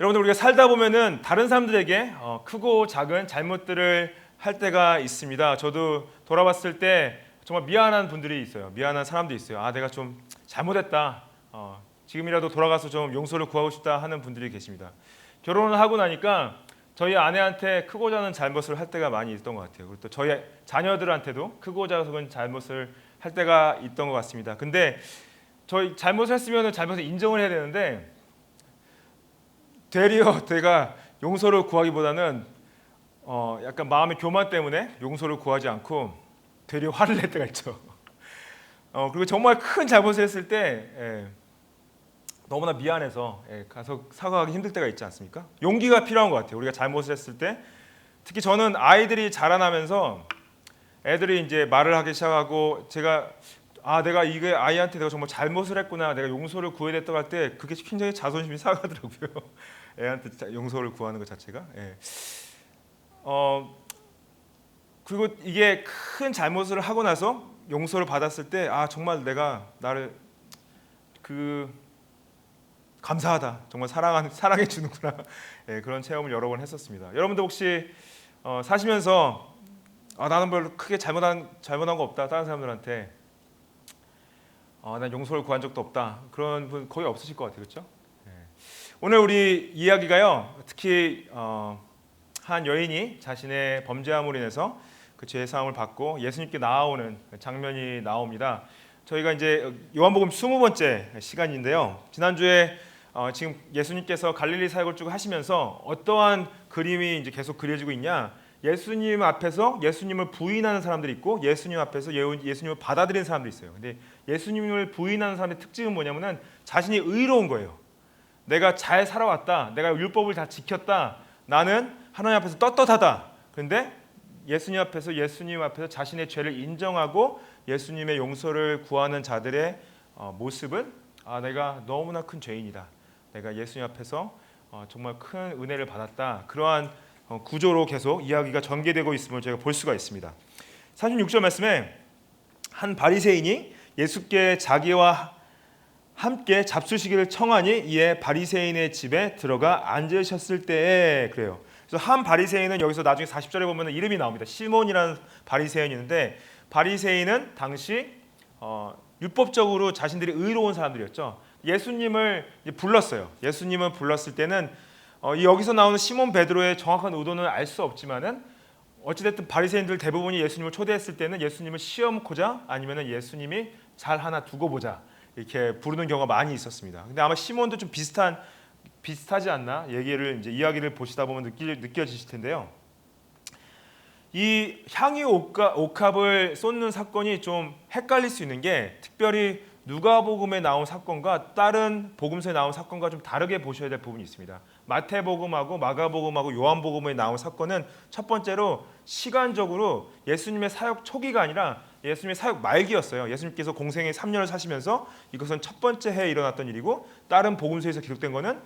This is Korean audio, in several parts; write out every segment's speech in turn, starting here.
여러분들 우리가 살다 보면은 다른 사람들에게 어, 크고 작은 잘못들을 할 때가 있습니다. 저도 돌아봤을 때 정말 미안한 분들이 있어요. 미안한 사람도 있어요. 아 내가 좀 잘못했다. 어, 지금이라도 돌아가서 좀 용서를 구하고 싶다 하는 분들이 계십니다. 결혼을 하고 나니까 저희 아내한테 크고 작은 잘못을 할 때가 많이 있던 것 같아요. 그리고 또 저희 자녀들한테도 크고 작은 잘못을 할 때가 있던 것 같습니다. 근데 저희 잘못했으면 잘못을 인정을 해야 되는데 되려 제가 용서를 구하기보다는 어 약간 마음의 교만 때문에 용서를 구하지 않고 되려 화를 낼 때가 있죠. 어 그리고 정말 큰 잘못을 했을 때 예, 너무나 미안해서 예, 가서 사과하기 힘들 때가 있지 않습니까? 용기가 필요한 것 같아요. 우리가 잘못을 했을 때 특히 저는 아이들이 자라나면서 애들이 이제 말을 하기 시작하고 제가 아 내가 이게 아이한테 내가 정말 잘못을 했구나 내가 용서를 구해야 됐다고 할 때 그게 굉장히 자존심이 상하더라고요 애한테 자- 용서를 구하는 것 자체가 예. 어 그리고 이게 큰 잘못을 하고 나서 용서를 받았을 때 아 정말 내가 나를 그 감사하다. 정말 사랑하는 사랑해 주는구나. 예, 그런 체험을 여러 번 했었습니다. 여러분들 혹시 어, 사시면서 아 나는 별로 크게 잘못한 잘못한 거 없다 다른 사람들한테. 어, 난 용서를 구한 적도 없다. 그런 분 거의 없으실 것 같아요. 그렇죠? 오늘 우리 이야기가요 특히 어, 한 여인이 자신의 범죄함으로 인해서 그 죄의 사함을 받고 예수님께 나아오는 장면이 나옵니다. 저희가 이제 요한복음 20번째 시간인데요. 지난주에 어, 지금 예수님께서 갈릴리 사역을 쭉 하시면서 어떠한 그림이 이제 계속 그려지고 있냐? 예수님 앞에서 예수님을 부인하는 사람들이 있고 예수님 앞에서 예수님을 받아들이는 사람들이 있어요. 근데 예수님을 부인하는 사람의 특징은 뭐냐면은 자신이 의로운 거예요. 내가 잘 살아왔다. 내가 율법을 다 지켰다. 나는 하나님 앞에서 떳떳하다. 그런데 예수님 앞에서 예수님 앞에서 자신의 죄를 인정하고 예수님의 용서를 구하는 자들의 어, 모습은 아 내가 너무나 큰 죄인이다. 내가 예수님 앞에서 어, 정말 큰 은혜를 받았다. 그러한 어, 구조로 계속 이야기가 전개되고 있음을 제가 볼 수가 있습니다. 36절 말씀에 한 바리새인이 예수께 자기와 함께 잡수시기를 청하니 이에 바리새인의 집에 들어가 앉으셨을 때에 그래요. 그래서 한 바리새인은 여기서 나중에 40절에 보면 이름이 나옵니다. 시몬이라는 바리새인이 있는데 바리새인은 당시 어, 율법적으로 자신들이 의로운 사람들이었죠. 예수님을 불렀어요. 예수님을 불렀을 때는 어, 이 여기서 나오는 시몬 베드로의 정확한 의도는 알 수 없지만은 어찌됐든 바리새인들 대부분이 예수님을 초대했을 때는 예수님을 시험코자 아니면은 예수님이 잘 하나 두고 보자 이렇게 부르는 경우가 많이 있었습니다. 근데 아마 시몬도 좀 비슷한 비슷하지 않나 얘기를 이제 이야기를 보시다 보면 느끼, 느껴지실 텐데요. 이 향유 옥가, 옥합 을 쏟는 사건이 좀 헷갈릴 수 있는 게 특별히 누가복음에 나온 사건과 다른 복음서에 나온 사건과 좀 다르게 보셔야 될 부분이 있습니다. 마태복음하고 마가복음하고 요한복음에 나온 사건은 첫 번째로 시간적으로 예수님의 사역 초기가 아니라 예수님의 사역 말기였어요. 예수님께서 공생의 3년을 사시면서 이것은 첫 번째 해에 일어났던 일이고 다른 복음서에서 기록된 거는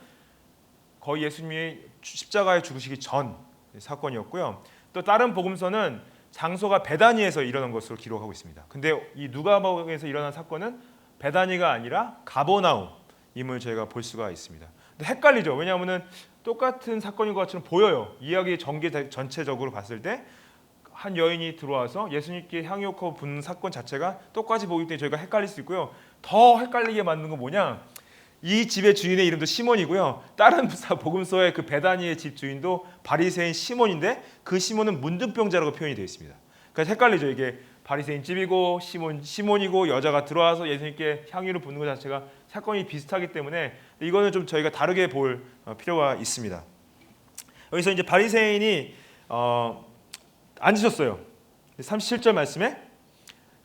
거의 예수님이 십자가에 죽으시기 전 사건이었고요. 또 다른 복음서는 장소가 베다니에서 일어난 것으로 기록하고 있습니다. 근데 이 누가복음에서 일어난 사건은 베다니가 아니라 가버나움임을 저희가 볼 수가 있습니다. 근데 헷갈리죠. 왜냐하면은 똑같은 사건인 것처럼 보여요. 이야기 전개 전체적으로 봤을 때 한 여인이 들어와서 예수님께 향유옥하고 붓는 사건 자체가 똑같이 보기 때문에 저희가 헷갈릴 수 있고요. 더 헷갈리게 만드는 건 뭐냐? 이 집의 주인의 이름도 시몬이고요. 다른 복음서의 그 베다니의 집 주인도 바리새인 시몬인데 그 시몬은 문둥병자라고 표현이 되어 있습니다. 그래서 헷갈리죠. 이게 바리새인 집이고 시몬 시몬이고 여자가 들어와서 예수님께 향유를 붓는 것 자체가 사건이 비슷하기 때문에 이거는 좀 저희가 다르게 볼 어, 필요가 있습니다. 여기서 이제 바리새인이 어, 앉으셨어요. 37절 말씀에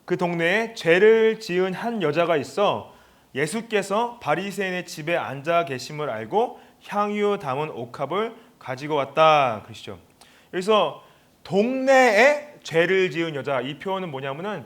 그 동네에 죄를 지은 한 여자가 있어 예수께서 바리새인의 집에 앉아 계심을 알고 향유 담은 옥합을 가지고 왔다 그러시죠. 여기서 동네에 죄를 지은 여자 이 표현은 뭐냐면은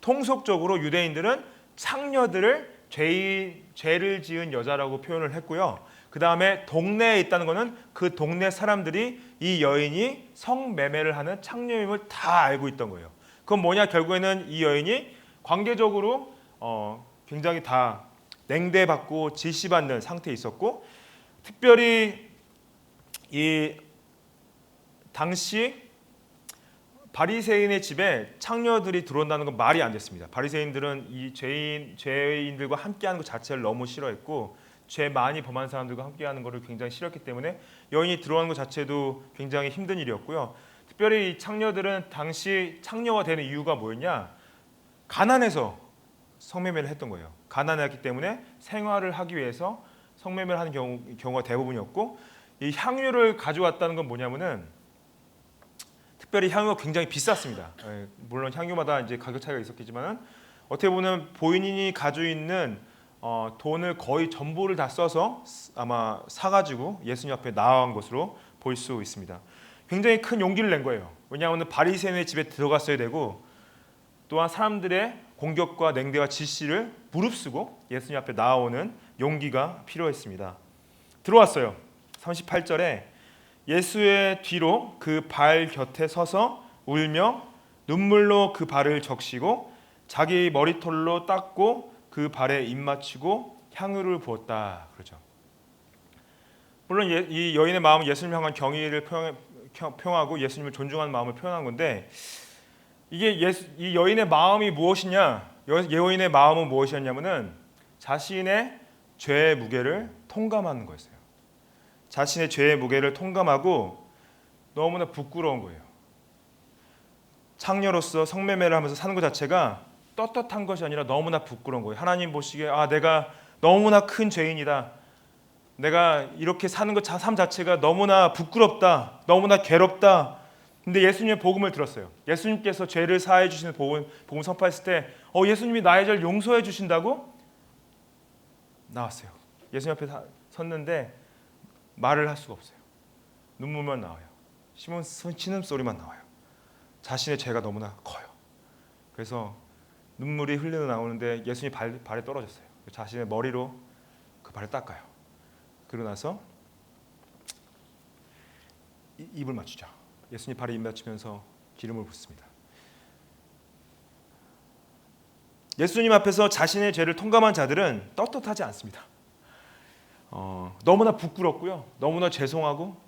통속적으로 유대인들은 창녀들을 죄, 죄를 지은 여자라고 표현을 했고요. 그 다음에 동네에 있다는 것은 그 동네 사람들이 이 여인이 성매매를 하는 창녀임을 다 알고 있던 거예요. 그건 뭐냐 결국에는 이 여인이 관계적으로 어, 굉장히 다 냉대받고 질시받는 상태에 있었고 특별히 이 당시 바리새인의 집에 창녀들이 들어온다는 건 말이 안 됐습니다. 바리새인들은 이 죄인 죄인들과 함께하는 것 자체를 너무 싫어했고 죄 많이 범한 사람들과 함께하는 것을 굉장히 싫었기 때문에 여인이 들어오는 것 자체도 굉장히 힘든 일이었고요. 특별히 이 창녀들은 당시 창녀가 되는 이유가 뭐였냐? 가난해서 성매매를 했던 거예요. 가난했기 때문에 생활을 하기 위해서 성매매를 하는 경우, 경우가 대부분이었고 이 향유를 가져왔다는 건 뭐냐면은 특별히 향유가 굉장히 비쌌습니다. 예, 물론 향유마다 이제 가격 차이가 있었겠지만은 어떻게 보면 보인이 가지고 있는 어, 돈을 거의 전부를 다 써서 아마 사가지고 예수님 앞에 나아간 것으로 볼 수 있습니다. 굉장히 큰 용기를 낸 거예요. 왜냐하면 바리새인의 집에 들어갔어야 되고 또한 사람들의 공격과 냉대와 질시를 무릅쓰고 예수님 앞에 나아오는 용기가 필요했습니다. 들어왔어요. 38절에 예수의 뒤로 그 발 곁에 서서 울며 눈물로 그 발을 적시고 자기 머리털로 닦고 그 발에 입 맞추고 향유를 부었다 그러죠. 물론 예- 이 여인의 마음은 예수님 향한 경의를 표하고 예수님을 존중하는 마음을 표현한 건데 이게 예수, 이 여인의 마음이 무엇이냐? 여- 여인의 마음은 무엇이었냐면은 자신의 죄의 무게를 통감하는 거였어요. 자신의 죄의 무게를 통감하고 너무나 부끄러운 거예요. 창녀로서 성매매를 하면서 사는 것 자체가 떳떳한 것이 아니라 너무나 부끄러운 거예요. 하나님 보시기에 아 내가 너무나 큰 죄인이다. 내가 이렇게 사는 것 삶 자체가 너무나 부끄럽다. 너무나 괴롭다. 근데 예수님의 복음을 들었어요. 예수님께서 죄를 사해 주시는 복음 복음 선포했을 때 어, 예수님이 나의 죄를 용서해 주신다고 나왔어요. 예수님 앞에 서- 섰는데 말을 할 수가 없어요. 눈물만 나와요. 신음 소리만 나와요. 자신의 죄가 너무나 커요. 그래서 눈물이 흘러 나오는데 예수님 발, 발에 떨어졌어요. 자신의 머리로 그 발을 닦아요. 그러고 나서 이- 입을 맞추죠. 예수님 발에 입 맞추면서 기름을 붓습니다. 예수님 앞에서 자신의 죄를 통감한 자들은 떳떳하지 않습니다. 어, 너무나 부끄럽고요, 너무나 죄송하고,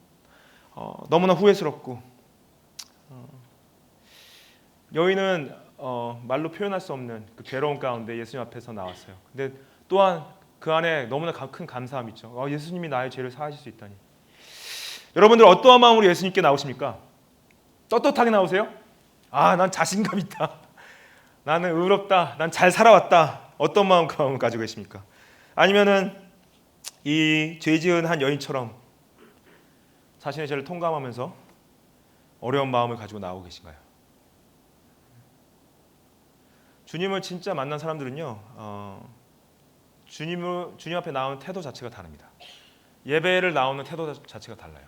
어, 너무나 후회스럽고, 어, 여인은 어, 말로 표현할 수 없는 그 괴로운 가운데 예수님 앞에서 나왔어요. 근데 또한 그 안에 너무나 가- 큰 감사함이 있죠. 어, 예수님이 나의 죄를 사하실 수 있다니. 여러분들 어떠한 마음으로 예수님께 나오십니까? 떳떳하게 나오세요? 아, 난 자신감 있다. 나는 의롭다. 난 잘 살아왔다. 어떤 마음 그 가지고 계십니까? 아니면은 이 죄지은 한 여인처럼 자신의 죄를 통감하면서 어려운 마음을 가지고 나오고 계신가요? 주님을 진짜 만난 사람들은요, 어, 주님을 주님 앞에 나오는 태도 자체가 다릅니다. 예배를 나오는 태도 자체가 달라요.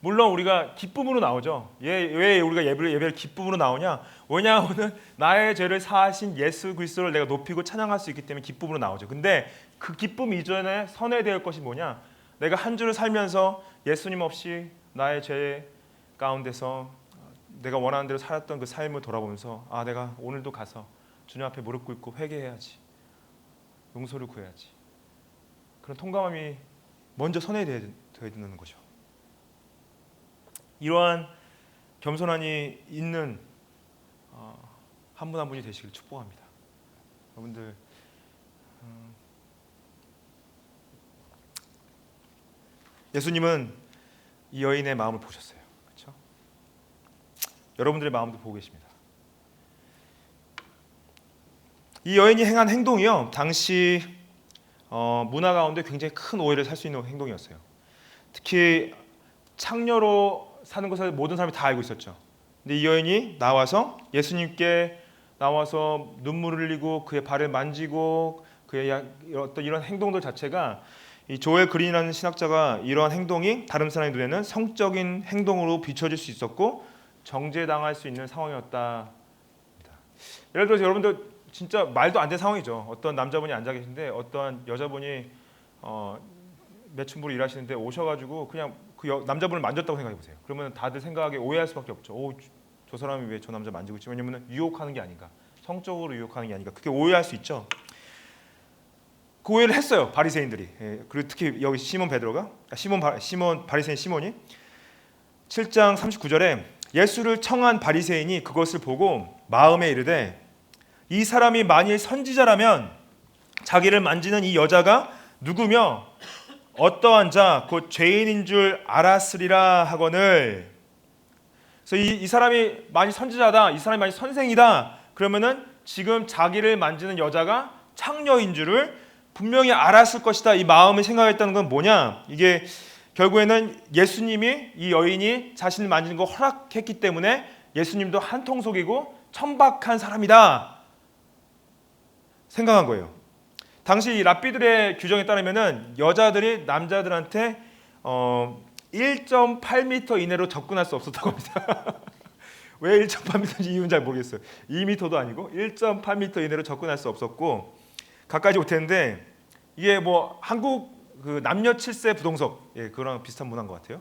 물론 우리가 기쁨으로 나오죠. 예, 왜 우리가 예배를, 예배를 기쁨으로 나오냐? 왜냐하면 나의 죄를 사하신 예수 그리스도를 내가 높이고 찬양할 수 있기 때문에 기쁨으로 나오죠. 근데 그 기쁨 이전에 선회되어 할 것이 뭐냐? 내가 한 주를 살면서 예수님 없이 나의 죄 가운데서 내가 원하는 대로 살았던 그 삶을 돌아보면서 아 내가 오늘도 가서 주님 앞에 무릎 꿇고 회개해야지. 용서를 구해야지. 그런 통감함이 먼저 선회되어야 되는 거죠. 이러한 겸손함이 있는 한 분한 분이 되시길 축복합니다. 여러분들 음, 예수님은 이 여인의 마음을 보셨어요. 그렇죠? 여러분들의 마음도 보고 계십니다. 이 여인이 행한 행동이요 당시 어, 문화 가운데 굉장히 큰 오해를 살 수 있는 행동이었어요. 특히 창녀로 사는 것을 모든 사람이 다 알고 있었죠. 근데 이 여인이 나와서 예수님께 나와서 눈물을 흘리고 그의 발을 만지고 그의 야- 어떤 이런 행동들 자체가 이 조엘 그린이라는 신학자가 이러한 행동이 다른 사람의 눈에는 성적인 행동으로 비춰질 수 있었고 정죄당할 수 있는 상황이었다. 예를 들어서 여러분들 진짜 말도 안 되는 상황이죠. 어떤 남자분이 앉아 계신데 어떠한 여자분이 어, 매춘부로 일하시는데 오셔가지고 그냥 그 여- 남자분을 만졌다고 생각해 보세요. 그러면 다들 생각하기에 오해할 수밖에 없죠. 오, 저 사람이 왜 저 남자 만지고 있지? 왜냐면 유혹하는 게 아닌가, 성적으로 유혹하는 게 아닌가. 그게 오해할 수 있죠. 그 오해를 했어요 바리새인들이. 예, 그리고 특히 여기 시몬 베드로가 아, 시몬 바, 시몬 바리새인 시몬이 7장 39절에 예수를 청한 바리새인이 그것을 보고 마음에 이르되 이 사람이 만일 선지자라면 자기를 만지는 이 여자가 누구며 어떠한 자 곧 죄인인 줄 알았으리라 하거늘. 그래서 이, 이 사람이 만일 선지자다 이 사람이 만일 선생이다 그러면은 지금 자기를 만지는 여자가 창녀인 줄을 분명히 알았을 것이다. 이 마음을 생각했다는 건 뭐냐? 이게 결국에는 예수님이 이 여인이 자신을 만지는 거 허락했기 때문에 예수님도 한통 속이고 천박한 사람이다 생각한 거예요. 당시 이 랍비들의 규정에 따르면은 여자들이 남자들한테 어 1.8m 이내로 접근할 수 없었다고 합니다. 왜 1.8m인지 이유는 잘 모르겠어요. 2m도 아니고 1.8m 이내로 접근할 수 없었고 가까이 못했는데 이게 뭐 한국 그 남녀 7세 부동석 예, 그거랑 비슷한 문화인 것 같아요.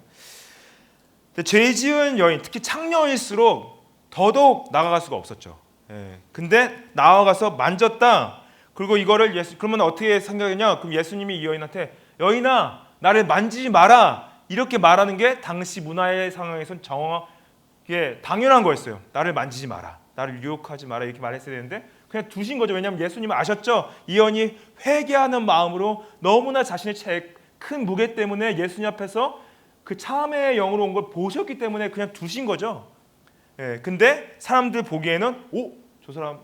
근데 죄 지은 여인 특히 창녀일수록 더더욱 나아갈 수가 없었죠. 예, 근데 나아가서 만졌다. 그리고 이거를 예수 그러면 어떻게 생각했냐? 그럼 예수님이 이 여인한테 여인아 나를 만지지 마라 이렇게 말하는 게 당시 문화의 상황에선 정확하게 당연한 거였어요. 나를 만지지 마라, 나를 유혹하지 마라 이렇게 말했어야 되는데 그냥 두신 거죠. 왜냐하면 예수님은 아셨죠. 이 여인이 회개하는 마음으로 너무나 자신의 제큰 무게 때문에 예수님 앞에서 그 참회의 영으로 온 걸 보셨기 때문에 그냥 두신 거죠. 예, 근데 사람들 보기에는 오, 저 사람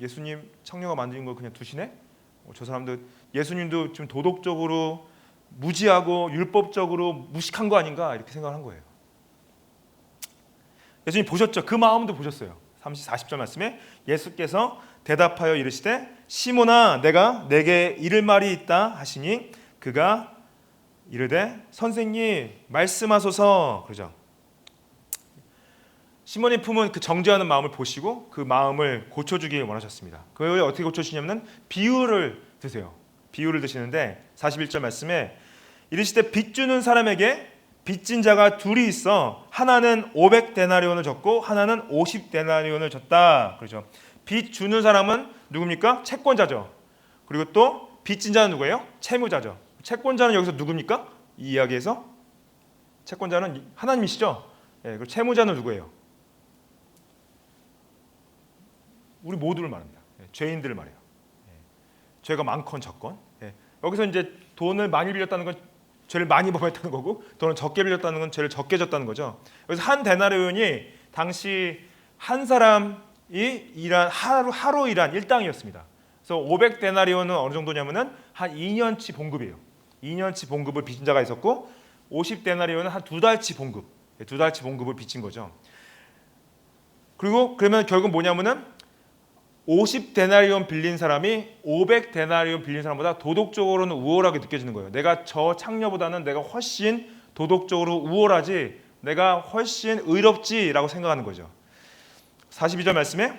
예수님 청녀가 만진 걸 그냥 두시네? 어, 저 사람들 예수님도 지금 도덕적으로 무지하고 율법적으로 무식한 거 아닌가 이렇게 생각한 거예요. 예수님 보셨죠? 그 마음도 보셨어요. 30, 40절 말씀에 예수께서 대답하여 이르시되 시몬아 내가 내게 이를 말이 있다 하시니 그가 이르되 선생님 말씀하소서 그러죠. 시몬의 품은 그 정죄하는 마음을 보시고 그 마음을 고쳐주기 원하셨습니다. 그걸 어떻게 고쳐주시냐면 비유를 드세요. 비유를 드시는데 41절 말씀에 이르시되 빚 주는 사람에게 빚진 자가 둘이 있어 하나는 500데나리온을 줬고 하나는 50데나리온을 줬다. 그렇죠. 빚 주는 사람은 누굽니까? 채권자죠. 그리고 또 빚진 자는 누구예요? 채무자죠. 채권자는 여기서 누굽니까? 이 이야기에서 채권자는 하나님이시죠. 예, 그리고 채무자는 누구예요? 우리 모두를 말합니다. 예, 죄인들을 말해요. 예, 죄가 많건 적건. 예, 여기서 이제 돈을 많이 빌렸다는 건 죄를 많이 범했다는 거고 돈을 적게 빌렸다는 건 죄를 적게 졌다는 거죠. 그래서 한 데나리온이 당시 한 사람이 일한 하루 하루 일한 일당이었습니다. 그래서 500 데나리온은 어느 정도냐면은 한 2년치 봉급이에요. 2년치 봉급을 빚은 자가 있었고 50 데나리온은 한 두 달치 봉급, 예, 두 달치 봉급을 빚진 거죠. 그리고 그러면 결국 뭐냐면은 50 데나리온 빌린 사람이 500 데나리온 빌린 사람보다 도덕적으로는 우월하게 느껴지는 거예요. 내가 저 창녀보다는 내가 훨씬 도덕적으로 우월하지, 내가 훨씬 의롭지라고 생각하는 거죠. 42절 말씀에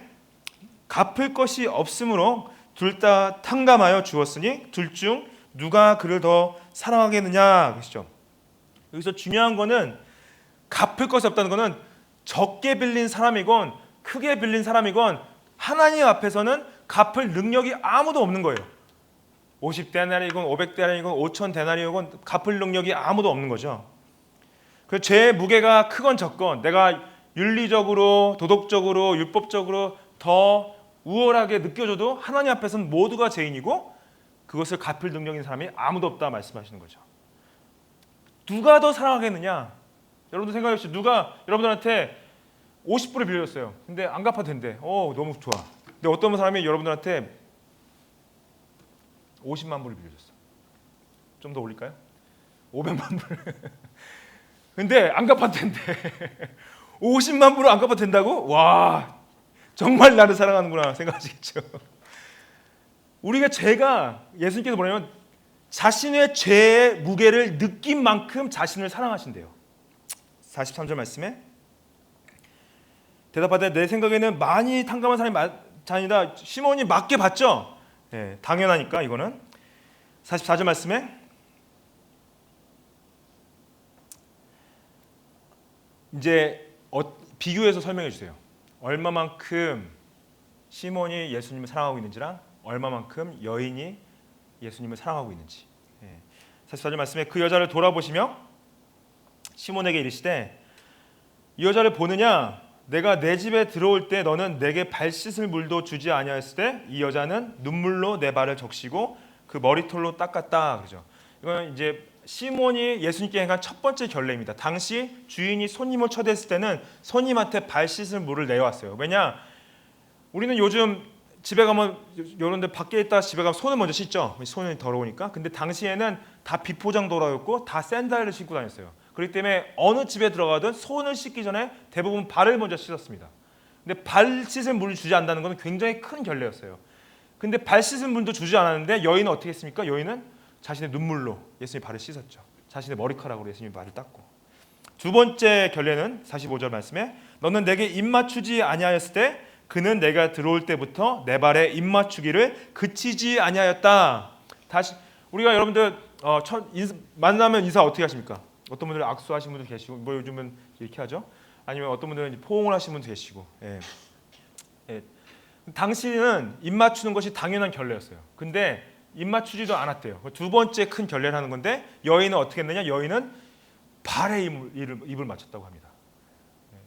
갚을 것이 없으므로 둘 다 탕감하여 주었으니 둘 중 누가 그를 더 사랑하겠느냐 그러시죠. 여기서 중요한 거는 갚을 것이 없다는 거는 적게 빌린 사람이건 크게 빌린 사람이건 하나님 앞에서는 갚을 능력이 아무도 없는 거예요. 50데나리건 500데나리건 5천데나리건 갚을 능력이 아무도 없는 거죠. 그제 무게가 크건 적건 내가 윤리적으로 도덕적으로 율법적으로 더 우월하게 느껴져도 하나님 앞에서는 모두가 죄인이고 그것을 갚을 능력인 사람이 아무도 없다 말씀하시는 거죠. 누가 더 사랑하겠느냐? 여러분들 생각해 보시죠. 누가 여러분들한테 50불을 빌렸어요. 근데 안 갚아도 된대. 어, 너무 좋아. 근데 어떤 사람이 여러분들한테 50만 불을 빌려줬어. 좀 더 올릴까요? 500만 불. 근데 안 갚아도 된대. 50만 불을 안 갚아도 된다고? 와, 정말 나를 사랑하는구나 생각하시겠죠. 우리가 죄가 예수님께서 뭐냐면 자신의 죄의 무게를 느낀 만큼 자신을 사랑하신대요. 43절 말씀에 대답하되 내 생각에는 많이 탕감한 사람이 자니다 시몬이 맞게 봤죠. 네, 당연하니까 이거는 44절 말씀에 이제 어, 비교해서 설명해 주세요. 얼마만큼 시몬이 예수님을 사랑하고 있는지랑 얼마만큼 여인이 예수님을 사랑하고 있는지. 네. 44절 말씀에 그 여자를 돌아보시며 시몬에게 이르시되 이 여자를 보느냐 내가 내 집에 들어올 때 너는 내게 발 씻을 물도 주지 아니하였을 때 이 여자는 눈물로 내 발을 적시고 그 머리털로 닦았다 그러죠. 이건 이제 시몬이 예수님께 행한 첫 번째 결례입니다. 당시 주인이 손님을 초대했을 때는 손님한테 발 씻을 물을 내왔어요. 왜냐? 우리는 요즘 집에 가면 이런데 밖에 있다 집에 가면 손을 먼저 씻죠. 손이 더러우니까. 근데 당시에는 다 비포장 도라였고 다 샌들을 신고 다녔어요. 그렇기 때문에 어느 집에 들어가든 손을 씻기 전에 대부분 발을 먼저 씻었습니다. 근데 발 씻을 물을 주지 않는다는 것은 굉장히 큰 결례였어요. 근데 발 씻을 물도 주지 않았는데 여인은 어떻게 했습니까? 여인은 자신의 눈물로 예수님 발을 씻었죠. 자신의 머리카락으로 예수님 발을 닦고. 두 번째 결례는 45절 말씀에 너는 내게 입 맞추지 아니하였을 때 그는 내가 들어올 때부터 내 발에 입 맞추기를 그치지 아니하였다. 다시 우리가 여러분들 어, 첫 인사, 만나면 인사 어떻게 하십니까? 어떤 분들은 악수하시는 분도 계시고 뭐 요즘은 이렇게 하죠. 아니면 어떤 분들은 포옹을 하시는 분도 계시고. 예. 예. 당시는 입 맞추는 것이 당연한 결례였어요. 근데 입 맞추지도 않았대요. 두 번째 큰 결례를 하는 건데 여인은 어떻게 했느냐? 여인은 발에 입을, 입을 맞췄다고 합니다. 예.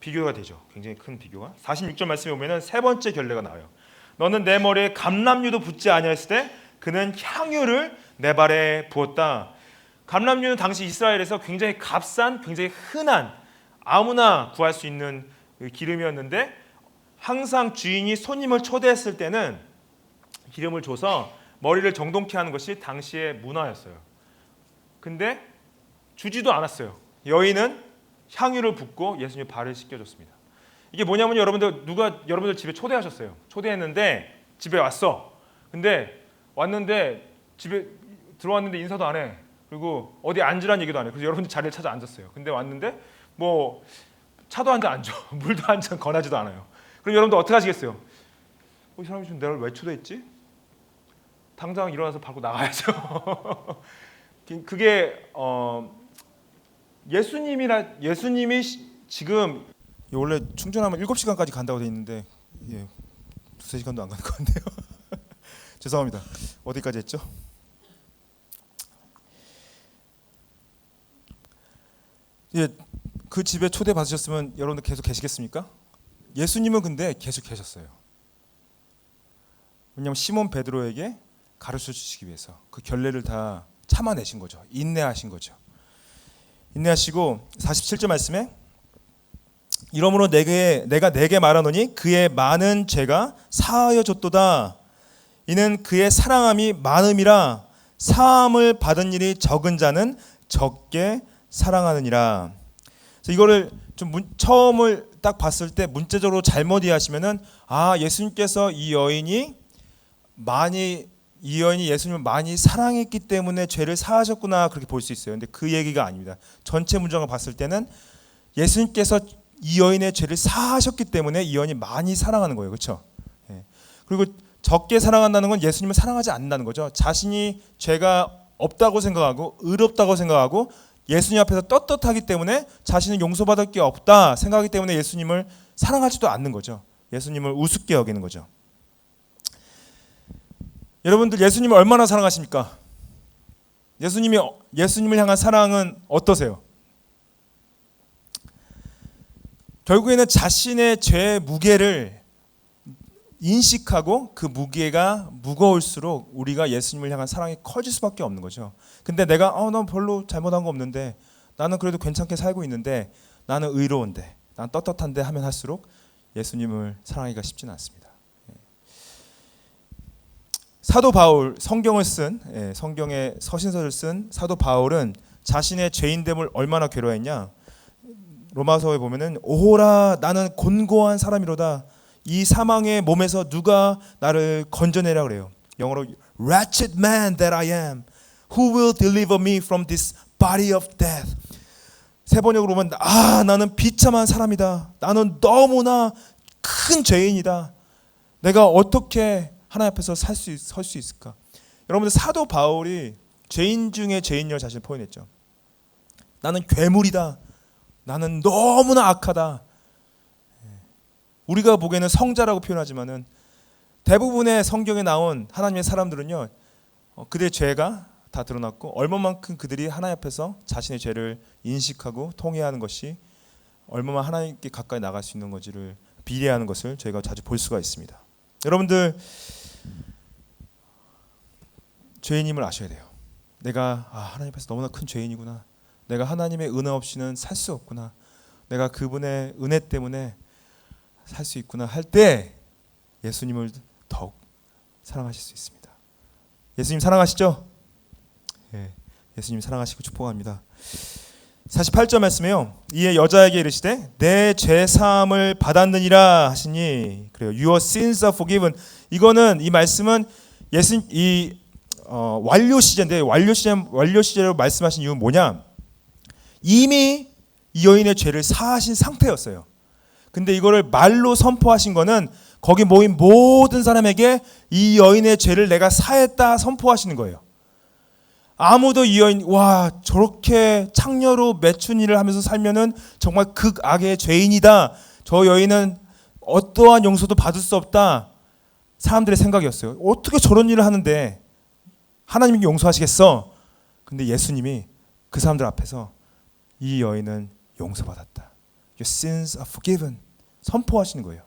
비교가 되죠. 굉장히 큰 비교가. 46절 말씀에 보면은 세 번째 결례가 나와요. 너는 내 머리에 감람유도 붓지 아니하였을 때 그는 향유를 내 발에 부었다. 감람유는 당시 이스라엘에서 굉장히 값싼, 굉장히 흔한 아무나 구할 수 있는 그 기름이었는데 항상 주인이 손님을 초대했을 때는 기름을 줘서 머리를 정돈케 하는 것이 당시의 문화였어요. 근데 주지도 않았어요. 여인은 향유를 붓고 예수님 발을 씻겨줬습니다. 이게 뭐냐면 여러분들 누가 여러분들 집에 초대하셨어요. 초대했는데 집에 왔어. 근데 왔는데 집에 들어왔는데 인사도 안 해. 그리고 어디 앉으란 얘기도 안 해. 그래서 여러분들 자리를 찾아 앉았어요. 근데 왔는데 뭐 차도 한 잔 안 줘. 물도 한 잔 권하지도 않아요. 그럼 여러분들 어떻게 하시겠어요? 어, 이 사람이 지금 내가 왜 초대했지? 당장 일어나서 밖으로 나가야죠. 그게 어, 예수님이라 예수님이 시- 지금 원래 충전하면 7시간까지 간다고 돼 있는데 예. 두세 시간도 안 가는 것 같네요. 죄송합니다. 어디까지 했죠? 예, 그 집에 초대 받으셨으면 여러분들 계속 계시겠습니까? 예수님은 근데 계속 계셨어요. 왜냐하면 시몬 베드로에게 가르쳐 주시기 위해서 그 결례를 다 참아내신 거죠. 인내하신 거죠. 인내하시고 47절 말씀에 이러므로 내게 내가 내게 말하노니 그의 많은 죄가 사하여 줬도다. 이는 그의 사랑함이 많음이라 사함을 받은 일이 적은 자는 적게 사랑하느니라. 그래서 이거를 좀 문, 처음을 딱 봤을 때 문자적으로 잘못 이해하시면은 아 예수님께서 이 여인이 많이 이 여인이 예수님을 많이 사랑했기 때문에 죄를 사하셨구나 그렇게 볼 수 있어요. 근데 그 얘기가 아닙니다. 전체 문장을 봤을 때는 예수님께서 이 여인의 죄를 사하셨기 때문에 이 여인이 많이 사랑하는 거예요. 그렇죠? 예. 그리고 적게 사랑한다는 건 예수님을 사랑하지 않는다는 거죠. 자신이 죄가 없다고 생각하고 의롭다고 생각하고 예수님 앞에서 떳떳하기 때문에 자신은 용서받을 게 없다 생각하기 때문에 예수님을 사랑하지도 않는 거죠. 예수님을 우습게 여기는 거죠. 여러분들 예수님을 얼마나 사랑하십니까? 예수님이 예수님을 향한 사랑은 어떠세요? 결국에는 자신의 죄의 무게를 인식하고 그 무게가 무거울수록 우리가 예수님을 향한 사랑이 커질 수밖에 없는 거죠. 근데 내가 어, 난 별로 잘못한 거 없는데 나는 그래도 괜찮게 살고 있는데 나는 의로운데 난 떳떳한데 하면 할수록 예수님을 사랑하기가 쉽지는 않습니다. 예. 사도 바울 성경을 쓴 예, 성경의 서신서를 쓴 사도 바울은 자신의 죄인됨을 얼마나 괴로워했냐 로마서에 보면은 오호라 나는 곤고한 사람이로다 이 사망의 몸에서 누가 나를 건져내라 그래요. 영어로 wretched man that I am who will deliver me from this body of death. 세 번역으로 보면 아 나는 비참한 사람이다. 나는 너무나 큰 죄인이다. 내가 어떻게 하나님 앞에서 살수 설 수 있을까? 여러분들 사도 바울이 죄인 중에 죄인을 자신을 표현했죠. 나는 괴물이다. 나는 너무나 악하다. 우리가 보기에는 성자라고 표현하지만은 대부분의 성경에 나온 하나님의 사람들은요 어, 그들의 죄가 다 드러났고 얼마만큼 그들이 하나님 앞에서 자신의 죄를 인식하고 통회하는 것이 얼마나 하나님께 가까이 나갈 수 있는 건지를 비례하는 것을 저희가 자주 볼 수가 있습니다. 여러분들 죄인임을 아셔야 돼요. 내가 아, 하나님 앞에서 너무나 큰 죄인이구나. 내가 하나님의 은혜 없이는 살 수 없구나. 내가 그분의 은혜 때문에 살 수 있구나 할 때 예수님을 더욱 사랑하실 수 있습니다. 예수님 사랑하시죠? 예, 예수님 사랑하시고 축복합니다. 48절 말씀에요. 이에 여자에게 이르시되 내 죄 사함을 받았느니라 하시니 그래요. Your sins are forgiven. 이거는 이 말씀은 예수 이 어, 완료 시제인데 완료 시제 완료 시제로 말씀하신 이유는 뭐냐? 이미 이 여인의 죄를 사하신 상태였어요. 근데 이거를 말로 선포하신 거는 거기 모인 모든 사람에게 이 여인의 죄를 내가 사했다 선포하시는 거예요. 아무도 이 여인 와 저렇게 창녀로 매춘 일을 하면서 살면은 정말 극악의 죄인이다. 저 여인은 어떠한 용서도 받을 수 없다. 사람들의 생각이었어요. 어떻게 저런 일을 하는데 하나님이 용서하시겠어? 근데 예수님이 그 사람들 앞에서 이 여인은 용서받았다. Your sins are forgiven. 선포하시는 거예요.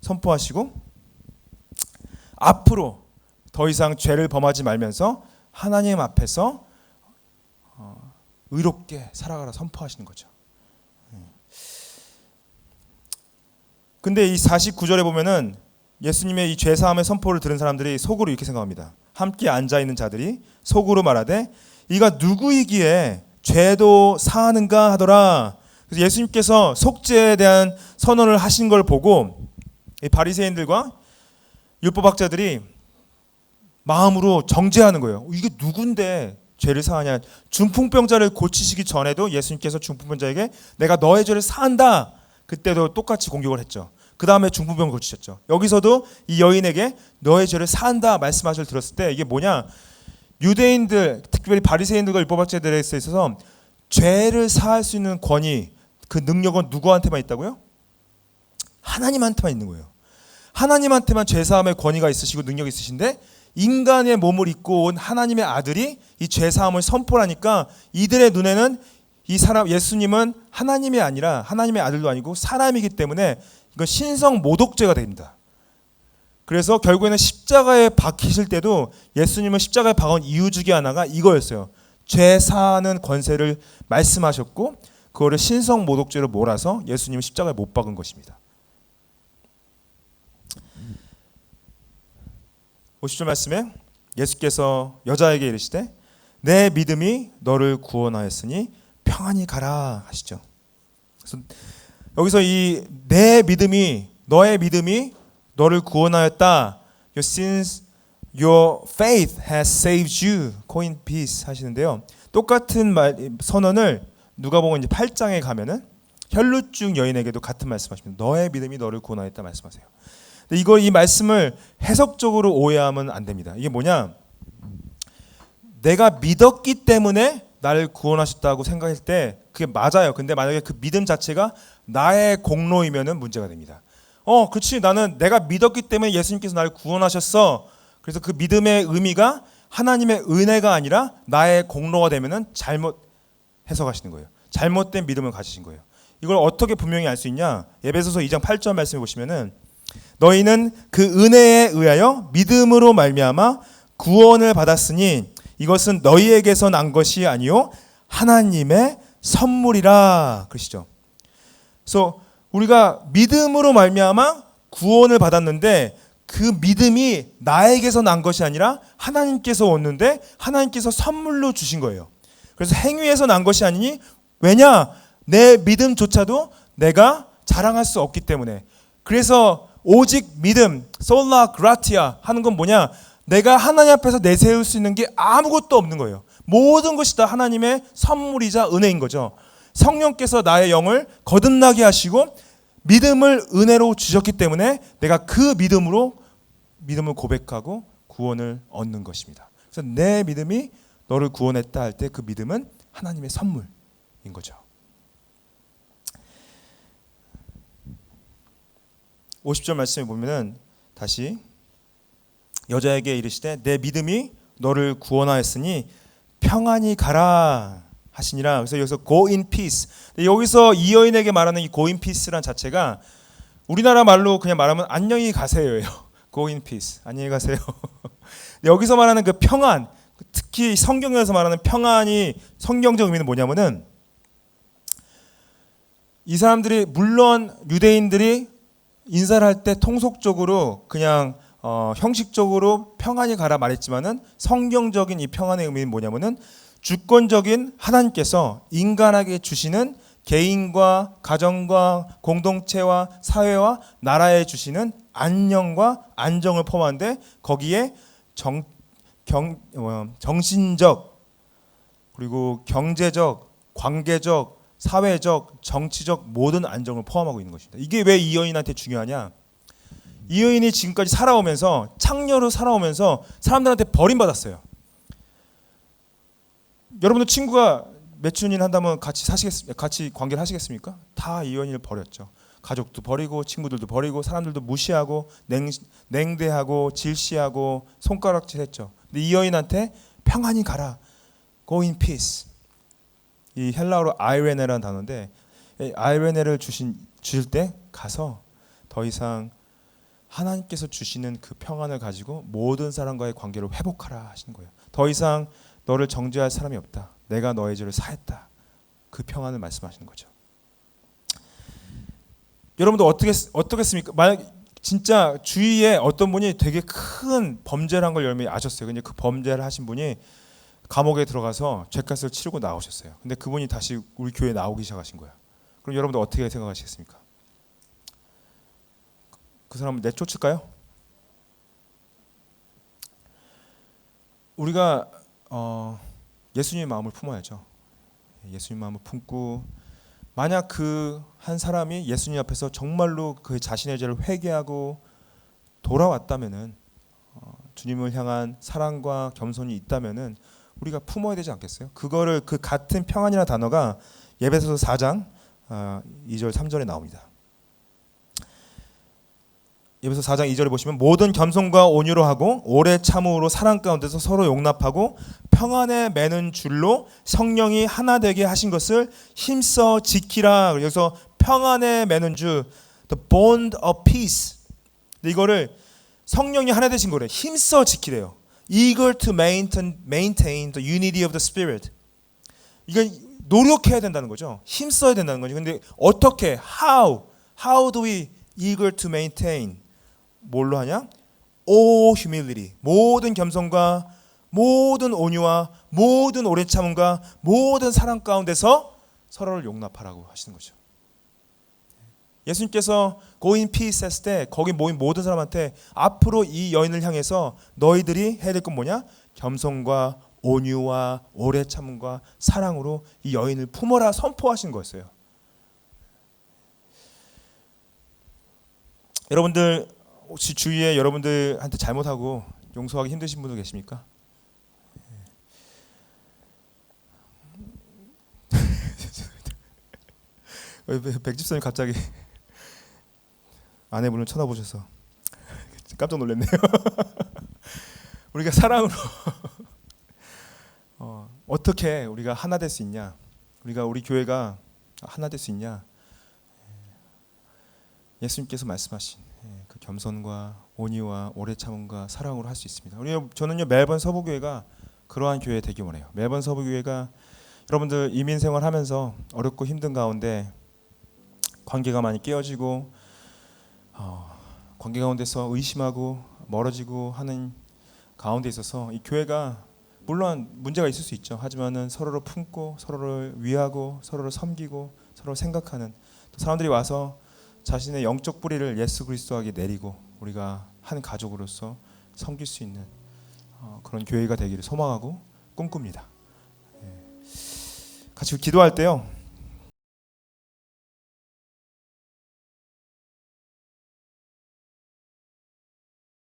선포하시고 앞으로 더 이상 죄를 범하지 말면서 하나님 앞에서 어, 의롭게 살아가라 선포하시는 거죠. 음. 근데 이 49절에 보면은 예수님의 이 죄사함의 선포를 들은 사람들이 속으로 이렇게 생각합니다. 함께 앉아 있는 자들이 속으로 말하되 이가 누구이기에 죄도 사하는가 하더라. 그래서 예수님께서 속죄에 대한 선언을 하신 걸 보고 이 바리새인들과 율법학자들이 마음으로 정죄하는 거예요. 이게 누군데 죄를 사하냐? 중풍병자를 고치시기 전에도 예수님께서 중풍병자에게 내가 너의 죄를 사한다. 그때도 똑같이 공격을 했죠. 그 다음에 중풍병 고치셨죠. 여기서도 이 여인에게 너의 죄를 사한다 말씀하실 들었을 때 이게 뭐냐? 유대인들 특별히 바리새인들과 율법학자들에 있어서 죄를 사할 수 있는 권위 그 능력은 누구한테만 있다고요? 하나님한테만 있는 거예요. 하나님한테만 죄 사함의 권위가 있으시고 능력이 있으신데 인간의 몸을 입고 온 하나님의 아들이 이 죄 사함을 선포하니까 이들의 눈에는 이 사람 예수님은 하나님이 아니라 하나님의 아들도 아니고 사람이기 때문에 이건 신성 모독죄가 됩니다. 그래서 결국에는 십자가에 박히실 때도 예수님은 십자가에 박은 이유 중에 하나가 이거였어요. 죄 사하는 권세를 말씀하셨고 그거를 신성 모독죄로 몰아서 예수님은 십자가에 못 박은 것입니다. 50절 말씀에 예수께서 여자에게 이르시되 내 믿음이 너를 구원하였으니 평안히 가라 하시죠. 그래서 여기서 이 내 믿음이 너의 믿음이 너를 구원하였다. Your sins, your faith has saved you. coin peace 하시는데요. 똑같은 말 선언을 누가 보면 이제 8장에 가면은 혈루증 여인에게도 같은 말씀하십니다. 너의 믿음이 너를 구원하였다 말씀하세요. 근데 이걸 이 말씀을 해석적으로 오해하면 안 됩니다. 이게 뭐냐? 내가 믿었기 때문에 나를 구원하셨다고 생각할 때 그게 맞아요. 근데 만약에 그 믿음 자체가 나의 공로이면은 문제가 됩니다. 어, 그렇지. 나는 내가 믿었기 때문에 예수님께서 나를 구원하셨어. 그래서 그 믿음의 의미가 하나님의 은혜가 아니라 나의 공로가 되면은 잘못 해석하시는 거예요. 잘못된 믿음을 가지신 거예요. 이걸 어떻게 분명히 알 수 있냐? 에베소서 2장 8절 말씀해 보시면은 너희는 그 은혜에 의하여 믿음으로 말미암아 구원을 받았으니 이것은 너희에게서 난 것이 아니요 하나님의 선물이라 그러시죠. 그래서 우리가 믿음으로 말미암아 구원을 받았는데 그 믿음이 나에게서 난 것이 아니라 하나님께서 왔는데 하나님께서 선물로 주신 거예요. 그래서 행위에서 난 것이 아니니 왜냐 내 믿음조차도 내가 자랑할 수 없기 때문에 그래서 오직 믿음 솔라 그라티아 하는 건 뭐냐 내가 하나님 앞에서 내세울 수 있는 게 아무것도 없는 거예요. 모든 것이 다 하나님의 선물이자 은혜인 거죠. 성령께서 나의 영을 거듭나게 하시고 믿음을 은혜로 주셨기 때문에 내가 그 믿음으로 믿음을 고백하고 구원을 얻는 것입니다. 그래서 내 믿음이 너를 구원했다 할 때 그 믿음은 하나님의 선물인 거죠. 50절 말씀에 보면은 다시 여자에게 이르시되 내 믿음이 너를 구원하였으니 평안히 가라 하시니라. 그래서 여기서 go in peace. 여기서 이 여인에게 말하는 이 go in peace란 자체가 우리나라 말로 그냥 말하면 안녕히 가세요예요. go in peace. 안녕히 가세요. 여기서 말하는 그 평안, 특히 성경에서 말하는 평안이 성경적 의미는 뭐냐면은 이 사람들이 물론 유대인들이 인사를 할 때 통속적으로 그냥 어, 형식적으로 평안히 가라 말했지만은 성경적인 이 평안의 의미는 뭐냐면은 주권적인 하나님께서 인간에게 주시는 개인과 가정과 공동체와 사회와 나라에 주시는 안녕과 안정을 포함한데 거기에 정, 경, 어, 정신적 그리고 경제적 관계적 사회적 정치적 모든 안정을 포함하고 있는 것입니다. 이게 왜 이 여인한테 중요하냐? 이 여인이 지금까지 살아오면서 창녀로 살아오면서 사람들한테 버림받았어요. 여러분들 친구가 매춘인 한다면 같이 사시겠 같이 관계를 하시겠습니까? 다 이 여인을 버렸죠. 가족도 버리고 친구들도 버리고 사람들도 무시하고 냉, 냉대하고 질시하고 손가락질했죠. 이 여인한테 평안히 가라. Go in peace. 이 헬라어로 아이레네라는 단어인데 이 아이레네를 주신 주실 때 가서 더 이상 하나님께서 주시는 그 평안을 가지고 모든 사람과의 관계를 회복하라 하시는 거예요. 더 이상 너를 정죄할 사람이 없다. 내가 너의 죄를 사했다. 그 평안을 말씀하시는 거죠. 여러분도 어떻게 어떻겠습니까? 만약 진짜 주위에 어떤 분이 되게 큰 범죄를 한걸 여러분이 아셨어요. 근데 그 범죄를 하신 분이 감옥에 들어가서 죄값을 치르고 나오셨어요. 근데 그분이 다시 우리 교회에 나오기 시작하신 거예요. 그럼 여러분들 어떻게 생각하시겠습니까? 그 사람을 내쫓을까요? 우리가 어, 예수님의 마음을 품어야죠. 예수님 마음을 품고 만약 그 한 사람이 예수님 앞에서 정말로 그 자신의 죄를 회개하고 돌아왔다면은 어, 주님을 향한 사랑과 겸손이 있다면은 우리가 품어야 되지 않겠어요? 그거를 그 같은 평안이라는 단어가 예배소서 4장 어, 2절 3절에 나옵니다. 예배소 4장 2절에 보시면 모든 겸손과 온유로 하고 오래 참음으로 사랑 가운데서 서로 용납하고 평안에 매는 줄로 성령이 하나 되게 하신 것을 힘써 지키라. 그래서 평안에 매는 줄 the bond of peace. 이거를 성령이 하나 되신 거래. 힘써 지키래요. eager to maintain, maintain the unity of the spirit. 이건 노력해야 된다는 거죠. 힘써야 된다는 거죠. 근데 어떻게 how how do we eager to maintain 뭘로 하냐? all humility 모든 겸손과 모든 온유와 모든 오래 참음과 모든 사랑 가운데서 서로를 용납하라고 하시는 거죠. 예수님께서 피스 했을 때 거기 모인 모든 사람한테 앞으로 이 여인을 향해서 너희들이 해야 될 건 뭐냐? 겸손과 온유와 오래 참음과 사랑으로 이 여인을 품어라 선포하신 거였어요. 여러분들 혹시 주위에 여러분들한테 잘못하고 용서하기 힘드신 분들 계십니까? 왜 백집사님 갑자기 아내분을 쳐다보셔서 깜짝 놀랐네요. 우리가 사랑으로 어, 어떻게 우리가 하나 될 수 있냐? 우리가 우리 교회가 하나 될 수 있냐? 예수님께서 말씀하신 예, 그 겸손과 온유와 오래 참음과 사랑으로 할 수 있습니다. 우리 저는요 매번 서부교회가 그러한 교회 되기 원해요. 매번 서부교회가 여러분들 이민 생활하면서 어렵고 힘든 가운데 관계가 많이 깨어지고 어, 관계 가운데서 의심하고 멀어지고 하는 가운데 있어서 이 교회가 물론 문제가 있을 수 있죠. 하지만은 서로를 품고 서로를 위하고 서로를 섬기고 서로를 생각하는 또 사람들이 와서 자신의 영적 뿌리를 예수 그리스도에게 내리고 우리가 한 가족으로서 섬길 수 있는 어, 그런 교회가 되기를 소망하고 꿈꿉니다. 예. 같이 기도할 때요.